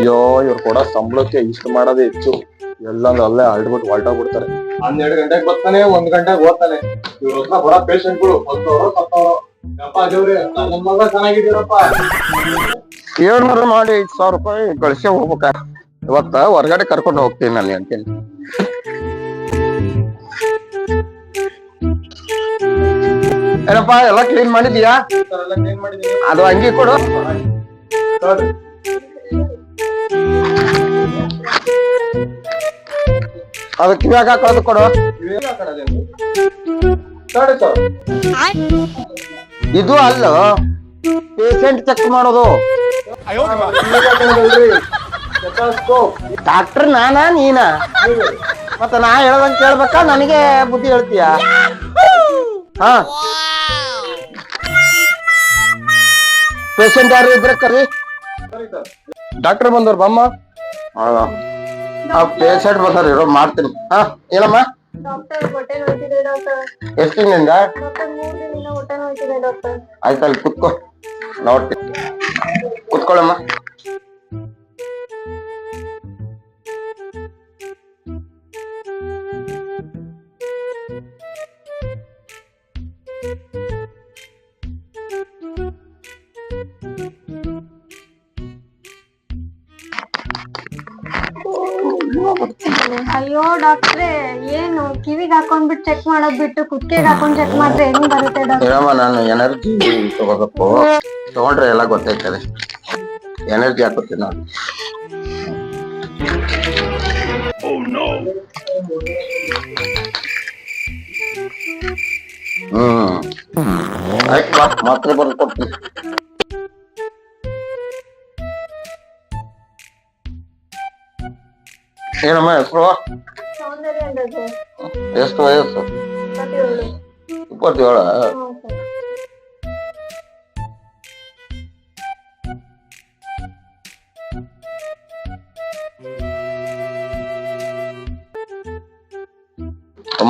ಅಯ್ಯೋ ಇವ್ರು ಕೂಡ ಸಂಬಳಕ್ಕೆ ಇಷ್ಟು ಮಾಡೋದೇ ಹೆಚ್ಚು. ಎಲ್ಲಂದ್ರೆ ಅಲ್ಲೇ ಅಲ್ಡ್ಬಿಟ್ಟು ಹೊಲ್ಟೋಗ್ಬಿಡ್ತಾರೆ ಹನ್ನೆರಡು ಗಂಟೆಗೆ ಬರ್ತಾನೆ ಒಂದ್ ಗಂಟೆಗೆ ಹೋಗ್ತಾನೆ ಇವ್ರ ಹತ್ರ ಬರೋ ಪೇಷಂಟ್ಗಳು ಹತ್ತವರು ಸತ್ತವರು. ಯಪ್ಪ ದೇವ್ರೆ ನನ್ನ ಮಗ ಚೆನ್ನಾಗಿದ್ದೀರಪ್ಪ. ಏಳ್ನೂರು ಮಾಡಿ ಐದು ಸಾವಿರ ರೂಪಾಯಿ ಗಳಿಸಿ ಹೋಗ್ಬೇಕ? ಇವತ್ತ ಹೊರಗಡೆ ಕರ್ಕೊಂಡು ಹೋಗ್ತೀನಿ ನಾನು ಅಂತೇಳಿ ಏನಪ್ಪ ಎಲ್ಲ ಕ್ಲೀನ್ ಮಾಡಿದ್ಯಾ? ಅದು ಅಂಗಿ ಕೊಡು. ಅದು ಕಿವ್ಯಾಗ ಹಾಕೋದು ಕೊಡು ಇದು ಅಲ್ಲ ಪೇಷಂಟ್ ಚೆಕ್ ಮಾಡೋದು. ಡಾಕ್ಟರ್ ನಾನಾ ನೀನಾ? ಮತ್ತ ನಾ ಹೇಳ್ದಂಗ್ ಕೇಳ್ಬೇಕಾ? ನನಗೆ ಬುದ್ಧಿ ಹೇಳ್ತೀಯ? ಹಾ. ಪೇಷಂಟ್ ಯಾರು ಇದ್ರೆ ಕರಿ. ಡಾಕ್ಟರ್ ಬಂದವ್ರು ಬಮ್ಮ. ಆ ಪೇಷಂಟ್ ಬರ್ತಾರೆ ಇರೋ ಮಾಡ್ತೀನಿ. ಹಾ ಏನಮ್ಮ? ಎಷ್ಟು ದಿನದಿಂದ? ಆಯ್ತಲ್ಲಿ ಕುತ್ಕೋ. ನೋಡ್ತೀನಿ. ಕುತ್ಕೊಳ್ಳಮ್ಮ. ಅಯ್ಯೋ ಡಾಕ್ಟ್ರೆ, ಏನು ಕಿವಿಗೆ ಹಾಕೊಂಡ್ಬಿಟ್ಟು ಚೆಕ್ ಮಾಡೋದ್ ಬಿಟ್ಟು ಕುತ್ತಿಗೆ ಹಾಕೊಂಡ್ ಚೆಕ್ ಮಾಡಿದ್ರೆ ಹೆಂಗ್ ಬರುತ್ತೆ ಡಾಕ್ಟರ್? ನಾನು ಎನರ್ಜಿ ತಗೋಬೇಕು. ತಗೊಂಡ್ರೆ ಎಲ್ಲ ಗೊತ್ತಾಯ್ತದೆ ಎನರ್ಜಿ ಹಾಕೋತೀನಿ ನಾನು. ಹ್ಮ್. ಆಯ್ತು ಬಾ ಮಾತ್ರೆ ಬರ್ದು ಏನಮ್ಮ ಹೆಸರು ಸೌಂದರ್ಯ ಅಂದದ್ದು ಎಷ್ಟು ವಯಸ್ಸು ಇಪ್ಪತ್ತೇಳು ಇಪ್ಪತ್ತೇಳು ಹ್ಮ್ ಸರ್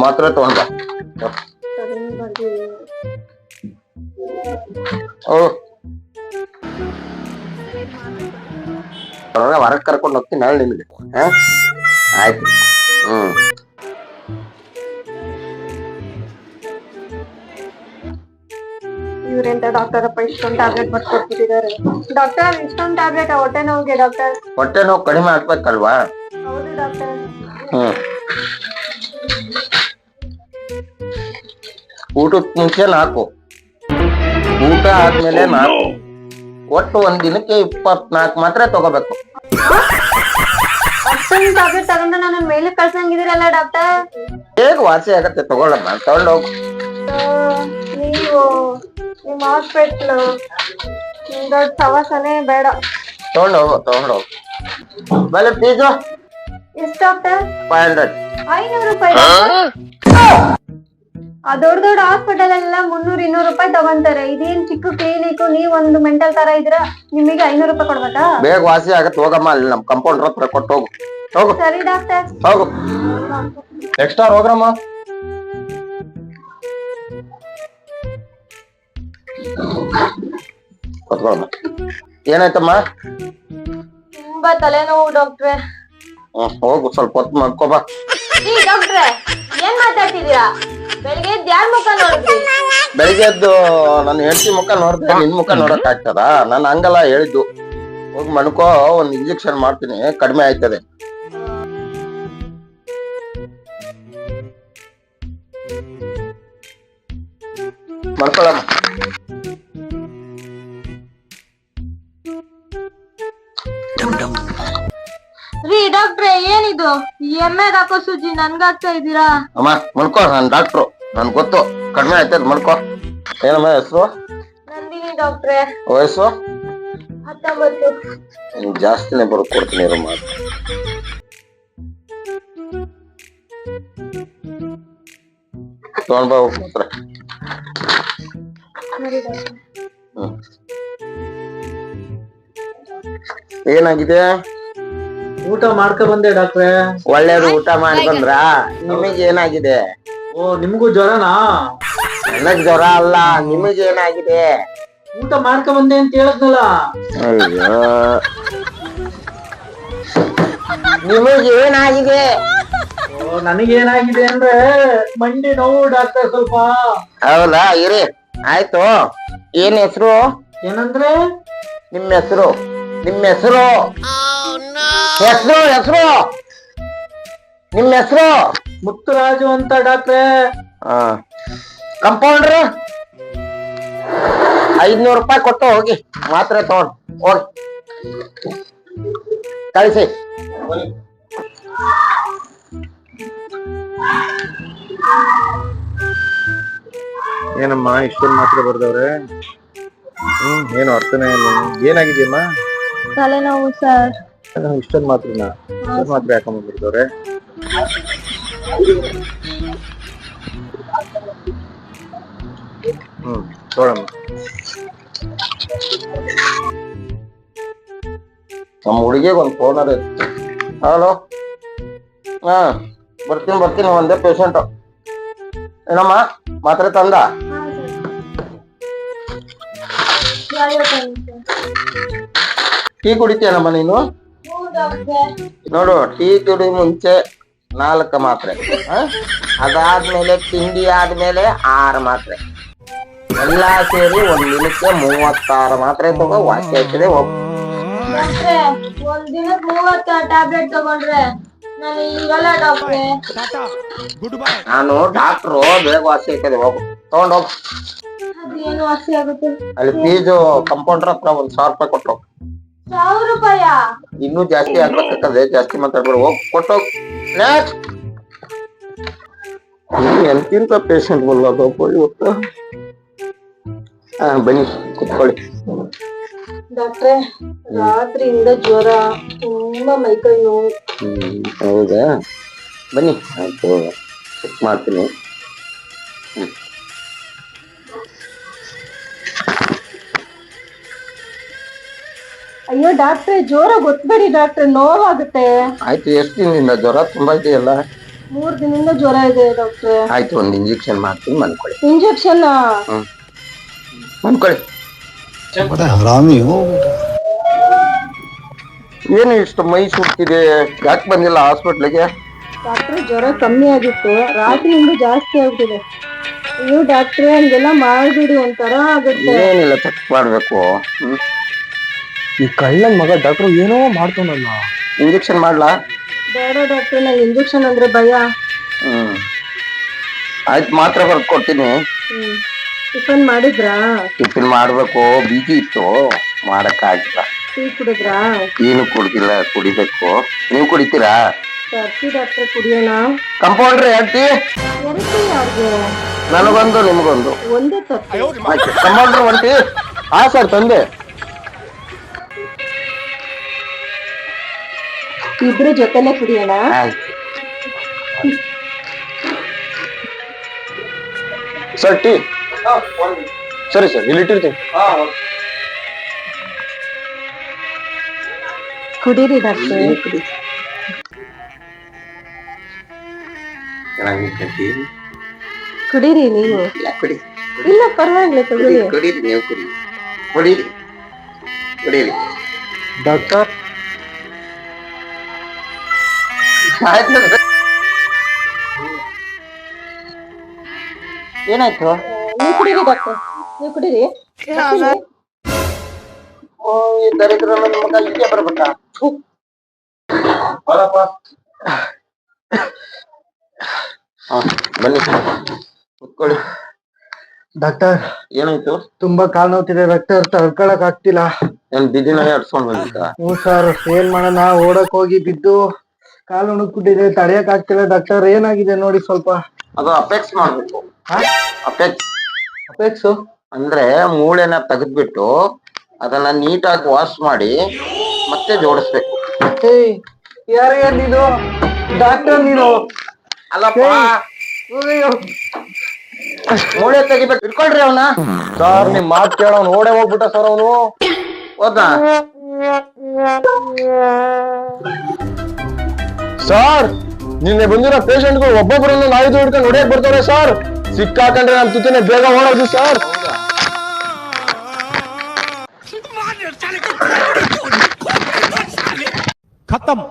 ಮಾತ್ರೆ ತಗೊಂಡ ಸರಿ ಬರ್ತೀವಿ ಓ ಹೊರಗೆ ಹೊರಗೆ ಕರ್ಕೊಂಡು ಹೋಗ್ತೀನಿ ನಾಳೆ ನಿಮಗೆ ಹಾ ಆಯ್ತು ಹ್ಮ್ ಇವ್ರೆಂತ ಡಾಕ್ಟರ್ ಅಪ್ಪ ಇಷ್ಟೊಂದು ಟ್ಯಾಬ್ಲೆಟ್ ಬರ್ಕೊಟ್ಬಿಟ್ಟಿದ್ದಾರೆ ಡಾಕ್ಟರ್ ಇಷ್ಟೊಂದು ಟ್ಯಾಬ್ಲೆಟ್ ಹೊಟ್ಟೆ ನೋವಿಗೆ ಡಾಕ್ಟರ್ ಹೊಟ್ಟೆ ನೋವು ಕಡಿಮೆ ಆಗ್ಬೇಕಲ್ವಾ? ಹೌದು ಡಾಕ್ಟರ್ ಹ್ಮ್. ಊಟದ ಮುಂಚೆ ನಾಲ್ಕು. ಊಟ ಆದ್ಮೇಲೆ ನಾಲ್ಕು. ಒಟ್ಟು ಒಂದ್ ದಿನಕ್ಕೆ ಇಪ್ಪತ್ನಾಲ್ಕು ಮಾತ್ರೆ ತಗೋಬೇಕು. ಅಷ್ಟೊಂದು ಟ್ಯಾಬ್ಲೆಟ್ ತಗೊಂಡು ನನ್ನ ಮೇಲೆ ಕಳ್ಸಂಗಿದಿರಲ್ಲ ಡಾಕ್ಟರ್? ಹೇಗ ವಾಸಿ ಆಗತ್ತೆ ತಗೊಳ್ಳಮ್ಮ ತಗೊಂಡು ಹೋಗು. ನೀವು ನಿಮ್ಮ ಹಾಸ್ಪಿಟ್ಲು ಸವಾಸನೆ ಬೇಡ. ತಗೊಂಡು ಹೋಗು ತಗೊಂಡು ಹೋಗು. ಬೆಲೆ ಫೀಸು ಎಷ್ಟು ಡಾಕ್ಟರ್? ಫೈವ್ ಹಂಡ್ರೆಡ್ ಐನೂರು ರೂಪಾಯಿ ದೊಡ್ಡ ದೊಡ್ಡ ಹಾಸ್ಪಿಟಲ್ ಎಲ್ಲ ಮುನ್ನೂರ್ ಇನ್ನೂರು ರೂಪಾಯಿ ತಗೊಂತಾರೆ. ಇದೇನ್ ಚಿಕ್ಕ ಕ್ಲಿನಿಕ್ ನೀವ್ ಒಂದು ಮೆಂಟಲ್ ತರ ಇದ್ರ ನಿಮಗೆ ಐನೂರು ರೂಪಾಯಿ ಕೊಡ್ಬೇಕಾ? ಬೇಗ ವಾಸಿ ಆಗತ್ತೆ ಹೋಗಮ್ಮ ಅಲ್ಲಿ ನಮ್ ಕಂಪೌಂಡರ್ ಹತ್ರ ಕೊಟ್ಟು ಹೋಗು. ಹೋಗು. ಸರಿ ಡಾಕ್ಟರ್. ಹೋಗು. ಎಕ್ಸ್ಟ್ರಾ ಹೋಗ್ರಮ್ಮ. ಕೂತ್ಕೊಳ್ಳಮ್ಮ ಏನಾಯ್ತಮ್ಮ? ತುಂಬಾ ತಲೆನೋವು ಡಾಕ್ಟ್ರೆ. ಹ್ಮ್ ಹೋಗು ಸ್ವಲ್ಪ ಹೊತ್ತು ಮಾಡ್ಕೊಬಾ ಈ ಡಾಕ್ಟ್ರೆ ಏನ್ ಬೆಳಿಗ್ಗೆ ಎದ್ದು ಮುಖ ನೋಡಿದ್ರಿ ಬೆಳಿಗ್ಗೆ ಎದ್ದು ನನ್ನ ಹೆಂಡತಿ ಮುಖ ನೋಡ್ದೆ ನಿನ್ ಮುಖ ನೋಡಕ್ ಆಗ್ತದ ನಾನು ಹಂಗಲ್ಲ ಹೇಳಿದ್ದು. ಹೋಗಿ ಮಣ್ಕೋ ಒಂದ್ ಇಂಜೆಕ್ಷನ್ ಮಾಡ್ತೀನಿ ಕಡಿಮೆ ಆಯ್ತದೆ. ಮಣ್ಕೊಳಮ್ಮ. ರೀ ಡಾಕ್ಟ್ರೆ ಏನಿದು? ಎಮ್ಮೆಗ್ ಹಾಕೋ ಸೂಜಿ ನನ್ಗಾಗ್ತಾ ಇದ್ದೀರಾ? ಅಮ್ಮ ಮಲ್ಕೋ ನಾನು ಡಾಕ್ಟ್ರು. ನನ್ ಗೊತ್ತು. ಕಡಿಮೆ ಆಯ್ತದ ಮಲ್ಕೋ. ಏನಮ್ಮ ಹೆಸರು? ನಂದಿನಿ ಡಾಕ್ಟ್ರೆ. ವಯಸ್ಸು ಹತ್ತೊಂಬತ್ತು. ಇನ್ನು ಜಾಸ್ತಿನೇ ಬರೋಕ್ ಕೊಡ್ತೀನಿ ಅಮ್ಮ ಮಾತು ತಗೊಂಡ್ ಬಾ ಡಾಕ್ಟ್ರೆ. ಏನಾಗಿದೆ? ಊಟ ಮಾಡ್ಕೊ ಬಂದೆ ಡಾಕ್ಟ್ರೆ. ಒಳ್ಳೇದು ಊಟ ಮಾಡಿ ಬಂದ್ರ ನಿಮಗೆ ಏನಾಗಿದೆ ಓ ನಿಮ್ಗೂ ಜ್ವರನಾ? ನನಗ್ ಜ್ವರ ಅಲ್ಲ ನಿಮಗೆ ಏನಾಗಿದೆ ಊಟ ಮಾಡ್ಕೊ ಬಂದೆ ಅಂತ ಹೇಳದ್ನಲ್ಲ. ಅಯ್ಯೋ. ನಿಮಗೆ ಏನಾಗಿದೆ ಓ ನನಗೇನಾಗಿದೆ ಅಂದ್ರೆ ಮಂಡಿ ನೋವು ಡಾಕ್ಟರ್ ಸ್ವಲ್ಪ. ಹೌದಾ? ಇರಿ. ಆಯ್ತು. ಏನ್ ಹೆಸರು? ಏನಂದ್ರೆ? ನಿಮ್ಮ ಹೆಸರು? ನಿಮ್ಮ ಹೆಸರು? ಹೆಸರು ಹೆಸರು. ನಿಮ್ಮ ಹೆಸರು? ಮುತ್ತುರಾಜು ಅಂತ ಡಾಕ್ಟ್ರೆ. ಕಂಪೌಂಡ್ರ? ಐದ್ನೂರು ರೂಪಾಯಿ ಕೊಟ್ಟು ಹೋಗಿ ಮಾತ್ರೆ ತಗೊಂಡ್ ಹೋಗಿ. ಕಳಿಸಿ. ಏನಮ್ಮ ಇಷ್ಟೊಂದು ಮಾತ್ರ ಬರ್ದವ್ರೆ? ಹ್ಮ್ ಏನು ಅರ್ಥನೇ ಇಲ್ಲ. ಏನಾಗಿದೆಯಮ್ಮ? ತಲೆನೋವು ಸರ್. ಇಷ್ಟೊಂದು ಮಾತ್ರನಾ ಇಷ್ಟೊಂದು ಮಾತ್ರ ಯಾಕಮ್ಮ ಬರ್ದವ್ರೆ ಹ್ಮ್ ನೋಡಮ್ಮ ನಮ್ಮ ಹುಡುಗಿಗೆ ಒಂದು ಫೋನ್ ಅದ ಹಲೋ ಹಾ ಬರ್ತೀನಿ ಬರ್ತೀನಿ ಒಂದೇ ಪೇಷಂಟ್ ಏನಮ್ಮ ಮಾತ್ರೆ ತಂದ? ಟೀ ಕುಡಿತೀಯನಮ್ಮ ನೀನು? ನೋಡು ಟೀ ತುಡಿ ಮುಂಚೆ ನಾಲ್ಕು ಮಾತ್ರೆ ಆ? ಅದಾದ್ಮೇಲೆ ತಿಂಡಿ ಆದ್ಮೇಲೆ ಆರು ಮಾತ್ರೆ. ಎಲ್ಲ ಸೇರಿ ಒಂದ್ ದಿನಕ್ಕೆ ಮೂವತ್ತಾರು ಮಾತ್ರೆ ತಗೋ ವಾಸಿ ಆಗ್ತದೆ ಹೋಗು. ಡಾಕ್ಟ್ರೆ ಒಂದ್ ದಿನಕ್ ಮೂವತ್ತ ಟ್ಯಾಬ್ಲೆಟ್ ತಗೊಂಡ್ರೆ ನಾನು ಡಾಕ್ಟರ್ ಡಾಕ್ಟ್ರೆ ನಾನು ಡಾಕ್ಟ್ರು ಬೇಗ ವಾಸಿ ಆಗ್ತದೆ ಹೋಗು. ತಗೊಂಡ್ ಹೋಗು. ಅಲ್ಲಿ ಫೀಸು ಕಂಪೌಂಡರ್ ಹತ್ರ ಒಂದ್ ಸಾವಿರ ರೂಪಾಯಿ ಕೊಟ್ಟು. ಸಾವಿರ ರೂಪಾಯ? ಇನ್ನೂ ಜಾಸ್ತಿ ಆಗ್ಬೇಕಾಗ್ತದೆ ಜಾಸ್ತಿ ಮಾತಾಡ್ಬೇಡ. ಹೋಗ್ ಕೊಟ್ಟೋಗ್ ನೆಕ್ಸ್ಟ್ ಎಂತಿಂತ ಪೇಷಂಟ್ ಬಲ್ಲದಪ್ಪ ಇವತ್ತು? ಹಾ ಬನ್ನಿ ಕುತ್ಕೊಳ್ಳಿ. ಡಾಕ್ಟ್ರೆ ರಾತ್ರಿಯಿಂದ ಜ್ವರ ತುಂಬಾ ಮೈಕೈ ನೋವು. ಹ್ಮ್ ಹೌದಾ? ಬನ್ನಿ ಆಯ್ತು ಚೆಕ್ ಮಾಡ್ತೀನಿ. ಅಯ್ಯೋ ಡಾಕ್ಟ್ರೆ ಜ್ವರ ಗೊತ್ತಬೇಡಿ ಡಾಕ್ಟ್ರೆ ನೋವಾಗುತ್ತೆ. ಆಯ್ತು ಎಷ್ಟು ದಿನದಿಂದ ಜ್ವರ ತುಂಬಾ ಇದೆಯಲ್ಲ? ಮೂರ್ ದಿನದಿಂದ ಜ್ವರ ಇದೆ ಡಾಕ್ಟ್ರೆ. ಆಯ್ತು ಒಂದು ಇಂಜೆಕ್ಷನ್ ಮಾಡ್ತೀನಿ ಮನ್ಕೊಳ್ಳಿ ಇಂಜೆಕ್ಷನ್ ಮನ್ಕೊಳ್ಳಿ ಏನು ಇಷ್ಟು ಮೈ ಸುಡ್ತಿದೆ? ಯಾಕೆ ಬಂದಿಲ್ಲ ಹಾಸ್ಪಿಟ್ಲಿಗೆ? ಡಾಕ್ಟ್ರೆ ಜ್ವರ ಕಮ್ಮಿ ಆಗಿತ್ತು. ರಾತ್ರಿಯಿಂದ ಜಾಸ್ತಿ ಆಗ್ತಿದೆ. ಅಯ್ಯೋ ಡಾಕ್ಟ್ರೆ ಹಂಗೆಲ್ಲ ಮಾಡ್ಬಿಡಿ ಒಂಥರ ಆಗುತ್ತೆ. ಏನಿಲ್ಲ ಚೆಕ್ ಮಾಡಬೇಕು. ಹ್ಞೂ ಈ ಕಳ್ಳನ್ ಮಗ ಡಾಕ್ಟರ್ ಏನೋ ಮಾಡ್ತಾನಲ್ಲ. ಇಂಜೆಕ್ಷನ್ ಮಾಡ್ಲಾ? ಬೇಡ ಡಾಕ್ಟರ್ ನಂಗೆ ಇಂಜೆಕ್ಷನ್ ಅಂದ್ರೆ ಭಯ. ಹ್ಮ್. ಆಯ್ತು ಮಾತ್ರ ಬರ್ದು ಕೊಡ್ತೀನಿ. ಹ್ಮ್. ಟಿಫನ್ ಮಾಡಿದ್ರಾ? ಟಿಫಿನ್ ಮಾಡ್ಬೇಕು ಬಿಜಿ ಇತ್ತು. ಮಾಡಕ್ ಆಗಿಲ್ಲ ಟೀ ಕುಡಿದ್ರಾ? ಏನು ಕುಡ್ದಿಲ್ಲ ಕುಡಿಬೇಕು. ನೀವು ಕುಡಿತೀರಾ? ಡಾಕ್ಟ್ರೆ ಕುಡಿಯೋಣ. ಕಂಪೌಂಡ್ರಿ ಹೇಳ್ತಿ ಎರಡೇ ಅವ್ರಿಗೆ ನನಗೊಂದು ನಿಮಗೊಂದು. ಒಂದೇ ಕಂಪೌಂಡ್ರ್ ಒಂಟಿ ಹಾ ಸರ್ ತಂದೆ. ಇಬ್ರು ಜೊತೆಲೆ ಕುಡಿಯೋಣ? ಸರಿ ಸರ್ ಟೀ? ಸರಿ ಸರ್ ಇಲ್ಲಿ ಇಟ್ಟಿರ್ತೀನಿ. ಕುಡೀರಿ ಡಾಕ್ಟರ್. ಟೀ? ಕುಡೀರಿ ನೀವು? ಇಲ್ಲ ಕುಡಿ. ಇಲ್ಲ ಪರವಾಗಿಲ್ಲ ಕುಡಿ ಕುಡೀರಿ ನೀವು ಕುಡಿ. ಕುಡೀರಿ. ಕುಡೀರಿ. ಡಾಕ್ಟರ್ ಏನಾಯ್ತು? ನೀವು ಕುಡೀರಿ ಡಾಕ್ಟರ್. ನೀವು ಕುಡೀರಿ. ಓ, ಈ ದರಿದ್ರ ನನ್ನ ಮಗ ಇಲ್ಲೇ ಬರ್ಬೇಕಾ ಬರಪ್ಪ ಬಾರಪ್ಪ. ಬನ್ನಿ. ಕುತ್ಕೊಳ್ಳಿ. ಡಾಕ್ಟರ್ ಏನಾಯ್ತು? ತುಂಬಾ ಕಾಲ್ ನೋವ್ತಿದೆ ಡಾಕ್ಟರ್ ತಡ್ಕೊಳಕ್ ಆಗ್ತಿಲ್ಲ. ಏನ್ ಬಿದಿನ ಅಡ್ಸ್ಕೊಂಡ್ ಬಂದಿದ್ದ? ಹ್ಞೂ ಸರ್ ಏನ್ ಮಾಡೋಣ ಓಡಕ್ ಹೋಗಿ ಬಿದ್ದು ಕಾಲು ಉಣಕ್ಬಿಟ್ಟಿದೆ ತಡೆಯಕ್ ಆಗ್ತಿಲ್ಲ ಡಾಕ್ಟರ್ ಏನಾಗಿದೆ ನೋಡಿ ಸ್ವಲ್ಪ. ಅದು ಅಪೆಕ್ಸ್ ಮಾಡ್ಬೇಕು. ಅಪೆಕ್ಸ್. ಅಂದ್ರೆ ಮೂಳೆನ ತೆಗೆದ್ಬಿಟ್ಟು ಅದನ್ನ ನೀಟಾಗಿ ವಾಶ್ ಮಾಡಿ ಮತ್ತೆ ಜೋಡಿಸ್ಬೇಕು. ಏಯ್ ಯಾರೇ ಡಾಕ್ಟರ್ ನೀನು. ಅಲ್ಲಪ್ಪ. ಮೂಳೆ ತೆಗಿಬೇಕು. ಇಟ್ಕೊಳ್ರಿ ಅವನ. ಸರ್ ನಿಮ್ ಮಾತು ಕೇಳೋನು ಓಡೇ ಹೋಗ್ಬಿಟ್ಟ ಸರ್ ಅವನು. ಹೋದ ಸರ್ ನಿನ್ನೆ ಬಂದಿರೋ ಪೇಷಂಟ್ಗೂ ಒಬ್ಬೊಬ್ಬರನ್ನ ನಾಯಿದು ಹುಡ್ಕೊಂಡು ಹೊಡೆಯಕ್ ಬರ್ತಾರೆ ಸರ್ ಸಿಕ್ಕಾಕಂಡ್ರೆ ನಾನು ತುತ್ತಿನೇ ಬೇಗ ಓಡೋದು ಸರ್ ಖತಮ್